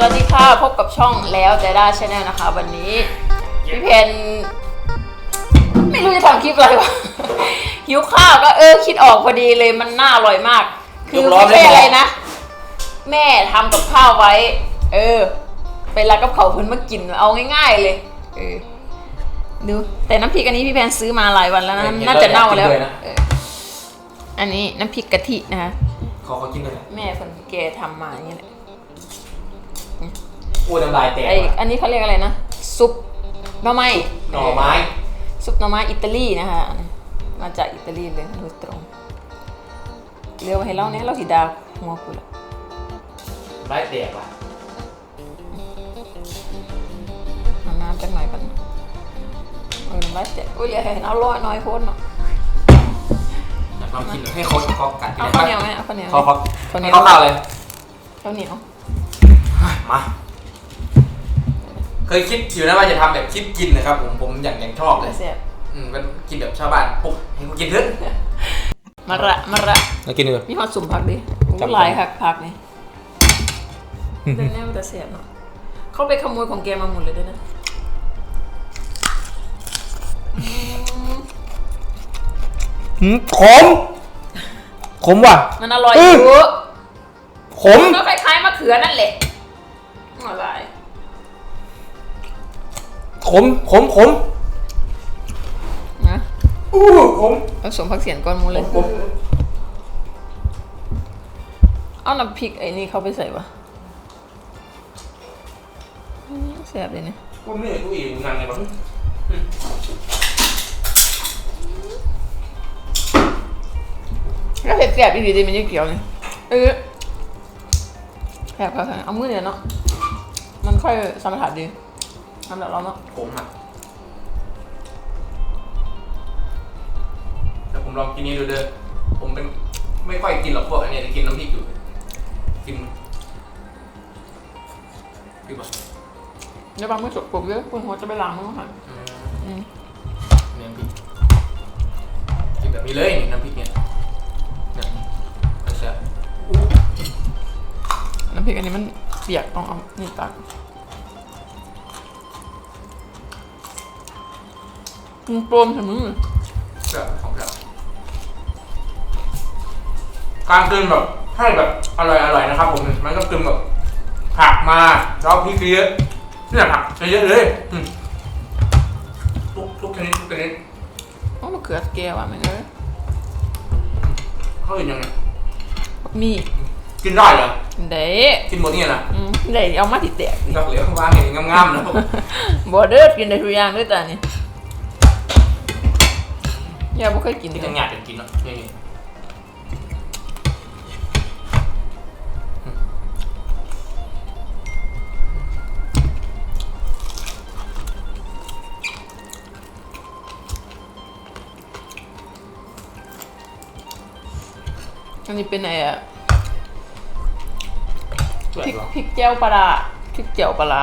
สวัสดีค่ะ พบกับช่องแล้วแต่ได้ชาแนลนะคะ วันนี้ พี่เพนไม่รู้จะทำคลิปอะไรวะ หิวข้าวก็เออคิดออกพอดีเลยมันน่าอร่อยมาก คือยกล้อไม่ไม่ใช่พอออะไรนะ แม่ทำกับข้าวไว้ เออไปร้านกับเขาวเพิ่นมากินเอาง่ายๆเลย เออดู แต่น้ำพริกอันนี้พี่แพนซื้อมาหลายวันแล้วนะเห็นน่าจะเน่าแล้วเห็นด้วยนะเอออันนี้น้ำพริกกะทินะคะขอเขากินด้วยนะแม่คนแกทำมาอย่างนี้แหละ อู้น้ำลายแตกไออันนี้เขาเรียกอะไรนะ ซุปหน่อไม้หน่อไม้ ซุปหน่อไม้อิตาลีนะคะมาจากอิตาลีเลยโดยตรงเรียกว่าให้เราเนี่ยเราสีดาหัวกูละลายแตกว่ะเอาน้ำจักหน่อยกันเออน้ำลายแตกอุ้ยเหลือให้เอาร้อยน้อยโพดเนาะอยากลองกินให้เขาเขากัดเอาข้าวเหนียวไหมเอาข้าวเหนียวเขาเขาข้าวเหนีให้ยวเขาข้าวเลยข้าวเหนียว มา เคยคิดอยู่นะว่าจะทำแบบคลิปกินนะครับ ผมผมอย่างอย่างชอบเลยเสียบอืมเป็นกินแบบชาวบ้านปุ๊บให้กูกินเถอะมาระมาระมากินดูมีหอดสุ่มผักดิโอ้จำเป็นหลายผักผักนี่เดินแน่มันจะเสียบเนาะเขาไปขโมยของแกมาหมดเลยด้วยนะหืมขม ขมว่ะ มันอร่อยอือมยู่ขม ก็คล้ายๆมะเขือนั่นแหละ อะไรขมขมขมนะอู้ขมผสมผักเสียนก้อนหมูเลย ขมเอาน้ำพริกไอ้นี่เข้าไปใส่ปะอืมแซ่บเลยเนี่ยกูเหนื่อยกูอิ่มงานไงบ้างถ้าเผ็ดแซ่บอีกทีมันจะเกี่ยวเลยเออแซ่บค่ะเอามือเดียวเนาะ มันค่อยสมรรถะดีสำหรับเราเนาะขมอะแต่ผมลองกินนี้ดูเด้อผมเป็นไม่ค่อยกินหรอกพวกอันเนี้ยแต่กินน้ำพริกอยู่ กินดีกว่าเดี๋ยวบางมือสดกบเยอะคุณหัวจะไปล้างมือค่ะอืมอืม เนี่ยน้ำพริกกินแบบนี้เลยนี่น้ำ ต้องเอานี่ตักมันโปรมถึงมือแบบของแบบการกินแบบให้แบบอร่อยอร่อยๆนะครับ ผมมันต้องกินแบบผักมาแล้วพริกเยอะเนี่ยผักเยอะๆเลยอืมทุกทุกชนิดทุกชนิดโอ้มะเขือแก้วอะมันเลยเขาอื่นยังไงบักมีกินได้เหรอ เด้กินหมดเนี่ยนะอืมเด้เอามาติดแตกนักเหลียวว่างเห็นงามๆนะบอเดอร์กินได้ทุกอย่างด้วยแต่นี่อย่าบ่เคยกินที่เลจะยหยาดกันกินเนาะนี่อันนี้เป็นไอ้อะสวย พริกเหรอพริกแจ่วปลาร้าพริกแจ่วปลาร้า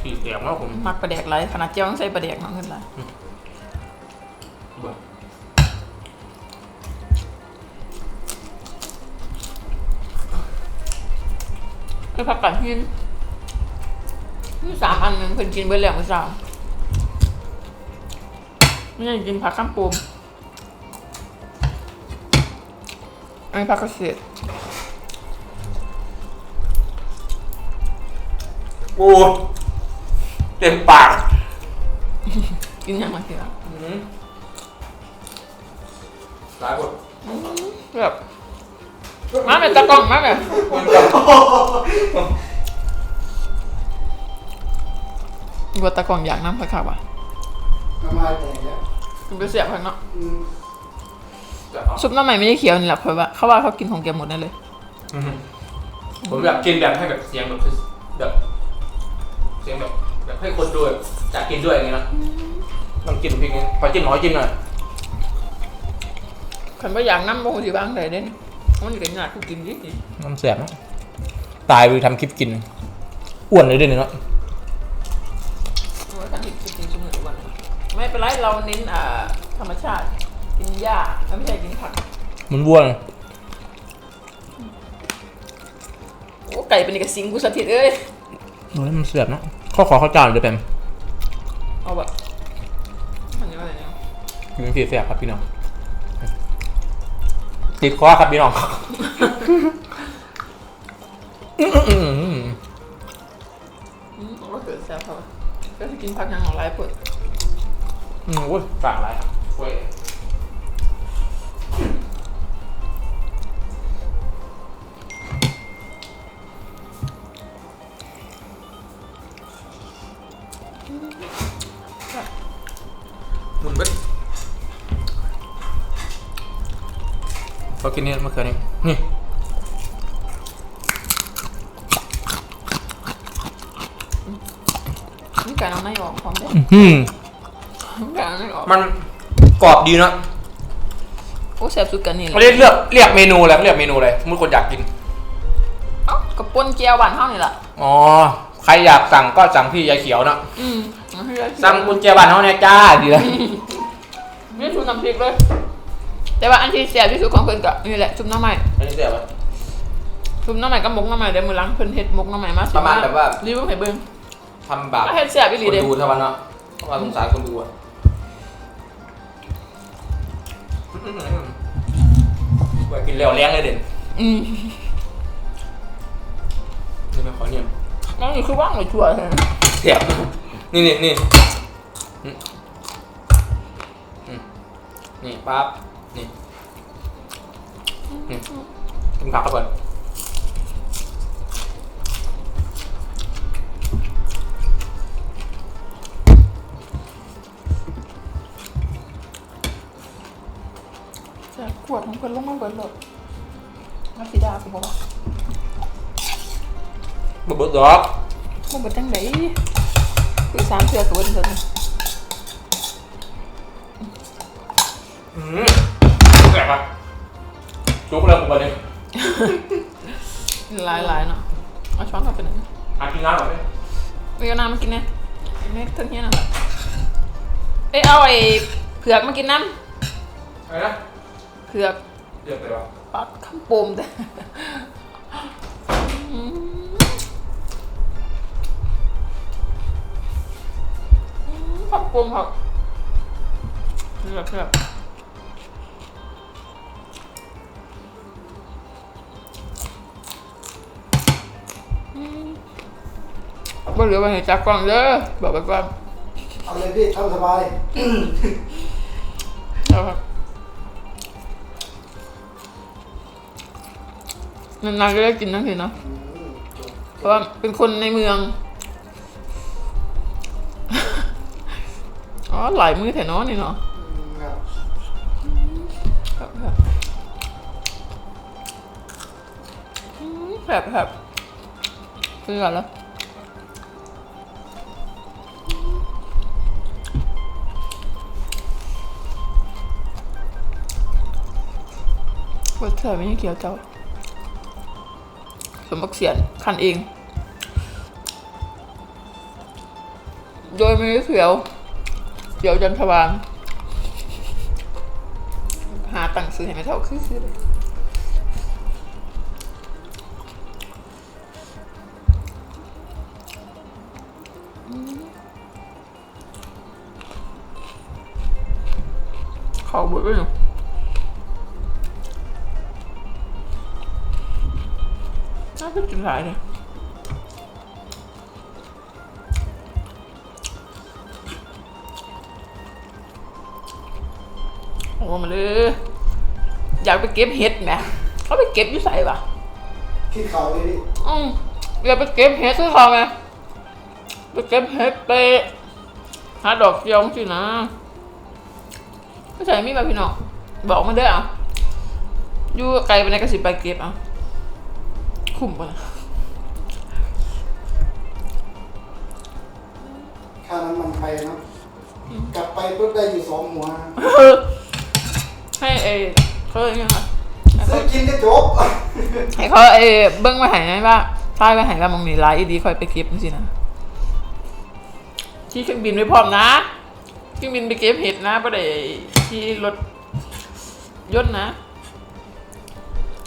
สีเสียงว่าผมมักปลาแดกไรขนาดแจ่วต้องใส่ปลาแดกน้องขึ้นไรเบื่อไอ้ผักกาดหินมีสามอันหนึงเพิ่นกินเบิดแล้วมื้อเช้าไม่ได้กินผักข้ามปูมอันนี้ผักกระเสียด โอ้เต็มปากกินอย่างไรสิล่ะอืมหลายคนแบบมาเป็นตะกล้องมาแบบมันจะบัวตะกล้องอยากน้ำผักขาวอะน้ำลายแตกแล้วกินไปเสียบผักเนาะอืมจะเอาซุปน้ำใหม่ไม่ได้เขียวนี่แหละเพราะว่าเขาว่าเขากินของแกหมดนั่นเลย อืมผมแบบกินแบบให้แบบเสียงแบบแบบ เสียงแบบแบบให้คนดูแบบจะกินด้วยอย่างเงี้ยนะต้องกินพริกนี้ขอจิ้มหน่อยจิ้มหน่อยคันว่าอยากน้ำโมโหสิบ้างแต่เด่นมันอยู่ในหน้ากูกินดิน้ำเสียบตายไปทำคลิปกิน อ้วนเลยด้วยเนาะว่าการกินกินชั่วโมงวันไม่เป็นไรเราเน้นอ่าธรรมชาติกินหญ้าไม่ใช่กินผักมันวัวเลยไก่เป็นอีกสิงกูสถิตเอ้ย โอ้ยมันเสียบเนาะข้อขอข้าวจานเลยเป็นเอาแบบอันนี้อะไรเนี่ยมันเสียบครับพี่น้องติดคอครับพี่น้องอืมก็เกิดแซ่บเขาก็จะกินผักยังของไรเปิดอืมโอ้ยฝากอะไรสวย พอกินนี่มะเขือนี่นี่นี่ไก่น้ำไม่ออกพร้อมเด้อืมไก่น้ำไม่ออกมันกรอบดีเนอะโอ้แซ่บสุดกันนี่เลเขายเรียกเลือกเรียกเมนูอะไรเขาเรียกเมนูอะไรสมมติคนอยากกิน เอ้ากับปนเจียวหวานเท่านี่แหละอ๋อ ใครอยากสั่งก็สั่งพี่ยายเขียวเนอะอืมสั่งกุญแจบ้านเขาเนี่ยจ้าดีเลยนี่ชุบน้ำพริกเลย แต่ว่าอันที่แซ่บที่สุดของเพิ่นก็นี่แหละชุบน้ำใหม่อันนี้เสียบชุบน้ำใหม่กับมกน้ำใหม่เดี๋ยวมือหล้างเพิ่นเฮ็ดมกน้ำใหม่มาสิประมาณแบบว่า รีวิวให้เบิ่งทำบาปก็เฮ็ดแซ่บอีหลีคนเด้ดูเท่านั้นเนาะเพราะว่าสงสารคนดูอะว่ากินเร็วแรงเลยเด่นอืมนี่ไม่ขอเนี่ยมนั่นนี่คือว่างหรือชั่วใช่ไหมเสียบนี่นี่นี่อืมอืมนี่ปั๊บ นี่นี่กินผักเข้าไปแซ่บขวดของเพิ่นลงมาเบิดเลยมาสิดาสิบอกว่าบดบดดอกบ่เบิดจังไดคือสามเทื่อกับเบิดเพิ่นอืม แสบปะจุกเลยผมไปเลยหลายๆเนาะเอาช้อนเข้าไปหน่อยอากินน้ำหรอเนี่ยมีเอาน้ำมากินนะนี่เทั้งเฮียน่ะเอ้ยเอาไอ้เผือกมากินน้อะไรนะำเผือกเดือดไปวะปักคำโปมแต่อืมคำโปมครับเผือกเผือก บ่เหลือไปให้จักกล้องเด้อบอกไปก่อนเอาเลยพี่ทำสบายเอาครับนานๆก็ได้กินทั้งทีเนาะอืมเพราะว่าเป็นคนในเมือง อ๋อหลายมือแถวน้อนี่เนาะครับครับครับอืมแบบแบบคือก่อนแล้ว วัดเสือไม่ใช่เกี๊ยวเจ้าสมบักเสียนคันเอง โดยไม่เขียวเขียวจันทวางหาตังค์ซื้อให้ไม่เท่าคือคือเลย น่าจะกินหลายเนี่ยโอ้มาเลยอยากไปเก็บเห็ดไหมเขาไปเก็บอยู่ใส่ปะที่เขาเลยพี่อืมอยากไปเก็บเห็ดซื้อเขาไหมไปเก็บเห็ดไปหาดอกเจียวสินะไม่ใช่มีมาพี่น้องบอกมาเด้ออะอยู่ไกลไปไหนก็สิไปเก็บอะ คุ้มปะนะค่าน้ำมันไปนะกลับไปปุ๊บได้อยู่สองหัวให้เอเขาเรียกยังไงซื้อกินก็จบให้เขาเอเบิ้งมาใหายนะว่าท้ายไปใหายว่ามองนี่ไลน์อีดีคอยไปเก็บสินะที่เครื่องบินไม่พร้อมนะเครื่องบินไปเก็บเห็ดนะประเดี๋ยวที่รถยนต์นะ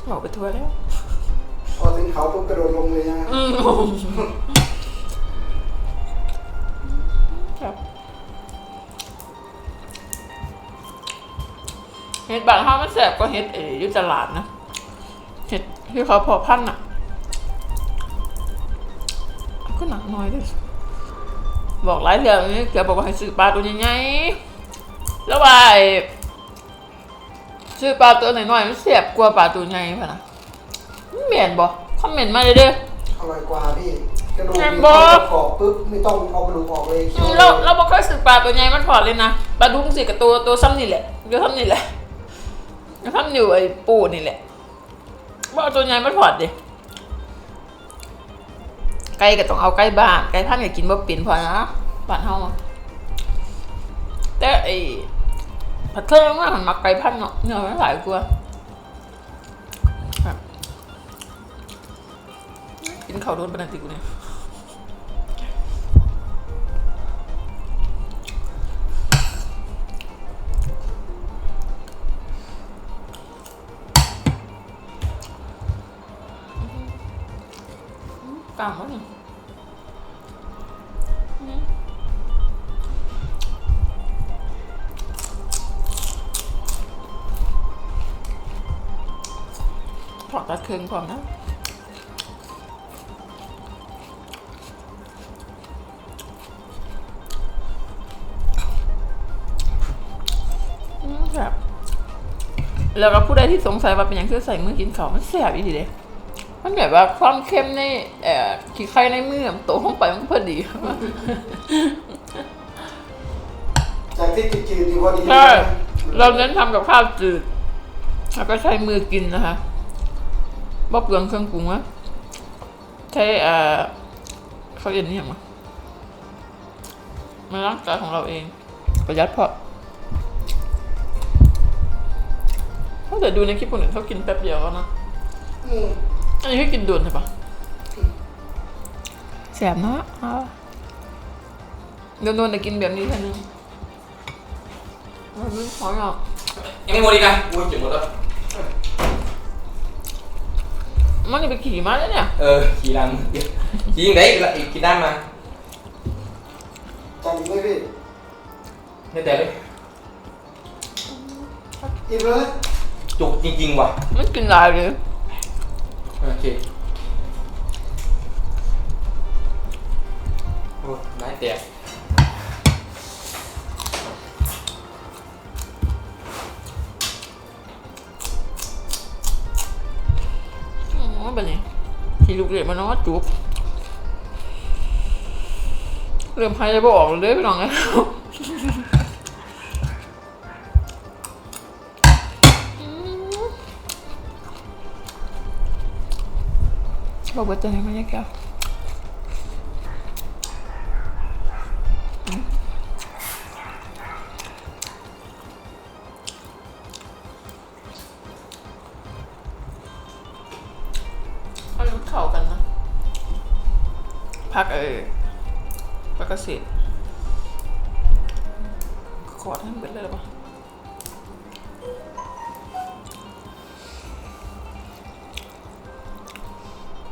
บอกไปทัวร์แล้วพอ ถึงเขาปุ๊บกระโดดลงเลยนะอืมครับเห็ดบางห้ามันแสบก็เห็ดเอ๋ยู่ตลาดนะเห็ดที่เขาพอพันอะ ก็หนักน้อยด้วยบอกหลายเรื่องนี่เกี่ยวบอกว่าให้ซื้อปลาตัวใหญ่ๆแล้วไอ้ซื้อปลาตัวหน้อยๆมันเสียบกว่าปลาตัวใหญ่พะนะมันเหม็นบ่ คอมเมนต์มาเลยเด้อ อร่อยกว่าพี่กระดูกแม่นมีบ่ข้าวกรอบปุ๊บไม่ต้องเอากระดูกออกเลยอืมเราเราบอกเคยซื้อปลาตัวใหญ่มันพอเลยนะปลาดุ้งสิกับตัวตัวซ้ำนี่แหละเดี๋ยวซ้ำนี่แหละเดี๋ยวซ้ำอยู่ไอ้ปูนี่แหละว่าเอาตัวใหญ่มันพอดดิไก่ก็ต้องเอาไก่บ้านไก่พันธุ์ก็กินบ่เป็นพอนะบ้านเฮาอะแต่ไอ้ผัดเทิงว่ามันมักไก่พันธุ์เนาะเนื้อมันหลายกว่า กินข้าวโดนปานนันติกูเนี่ยกลางแล้วนี่ถอดตัดเครื่องก่อนนะ แล้วก็ผู้ใดที่สงสัยว่าเป็นอย่างที่ใส่มือกินข้าวมันแสบอีทีเด้มันแบบว่าความเค็มในเอ่อขี้ไข่ในมือมันโตลงไปมันก็พอดีจากที่จืดๆอยู่พอดีใช่เราเน้นทำกับข้าวจืดแล้วก็ใช้มือกินนะคะบ่เปลืองเครื่องปรุงอะใช้เอ่อเขาเรียนนี่ยังไงมันร่างกายของเราเองประหยัดเพราะถ้าเกิดดูในคลิปคนอื่นเขากินแป๊บเดียวแล้วนะอืมอันนี้ให้กินด่วนใช่ปะแสบเนาะเอาเดี๋ยวโดนแต่กินแบบนี้แค่นึงมันไม่พอหรอกยังไม่หมดอีกนะอุ้ยเจ็บหมดแล้ว มันนี่ไปขี่มาแล้วเนี่ย เออ ขี่ดังขี่ยังไงอีกขี่ด้านมาจังเลยพี่ไม่แต่เลยอิ่มเลย จุกจริงๆว่ะมันกินหลายเลยโอเค โอ้ไม้แตกอ๋อแบบนี้ขี่ลูกเด็กมาเนาะจุกเริ่มหายใจไม่ออกเลยพี่น้องนะบอกว่าจะให้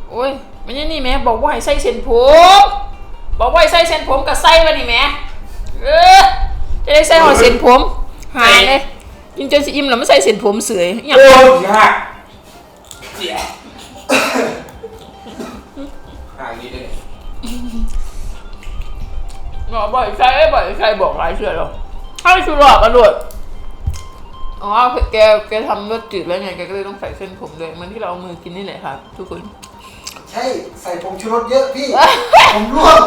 โอ้ยไม่ใช่นี่แม่บอกว่าให้ใส่เส้นผม บอกว่าให้ใส่เส้นผมกับใส่วะนี่แม่เออจะได้ใส่หอเส้นผม หายเลยกินจนสิอิ่มแล้วไม่ใส่เส้นผมเสยอหย่างโอ้ยยากเสียห่างนี้เลยบอกบ่อยใช่บ่อยใช่บอกหลายเชื่อหรอกให้ชูหลอกกันด้วยอ๋อแกแกทำรสจืดแล้วไงแกก็เลยต้องใส่เส้นผมด้วยเหมันที่เราเอามือกินนี่แหละครับทุกคนใช่ใส่ผงชูรสเยอะพี่ ผมร่วง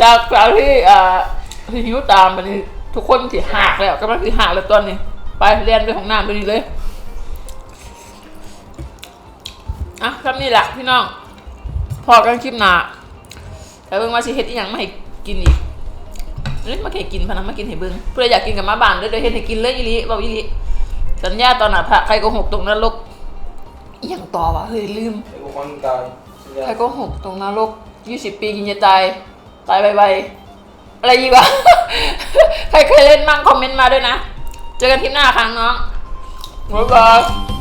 จากจากที่อ่าที่หิวตามไปนี่ทุกคนที่หักแล้วก็มันคือหักแล้วตอนนี้ ไปเรียนไปของน้ำไปนี่เลยอะครับนี่แหละพี่น้อง พอกันคลิปหน้าแล้วเบิ่งว่าสิเฮ็ดอีหยังมาให้กินอีกเอ้ยมาให้กินพะนะมากินให้เบิ่งเพื่ออยากกินกับมาบ้านเด้อเดี๋ยวเฮ็ดให้กินเลยอีหลีบอกอีหลีสัญญาตอนน่ะพระใครโก็หกตรงนรก อีหยังต่อวะเฮ้ยลืม ไอ้พวกคนตายใครก็หกตรงนรกยี่สิบปีกินจะตาย ตายไวๆอะไรอีกวะ ใครเคยเล่นมั่งคอมเมนต์มาด้วยนะ เจอกันทริปหน้าครั้งน้องบ๊ายบาย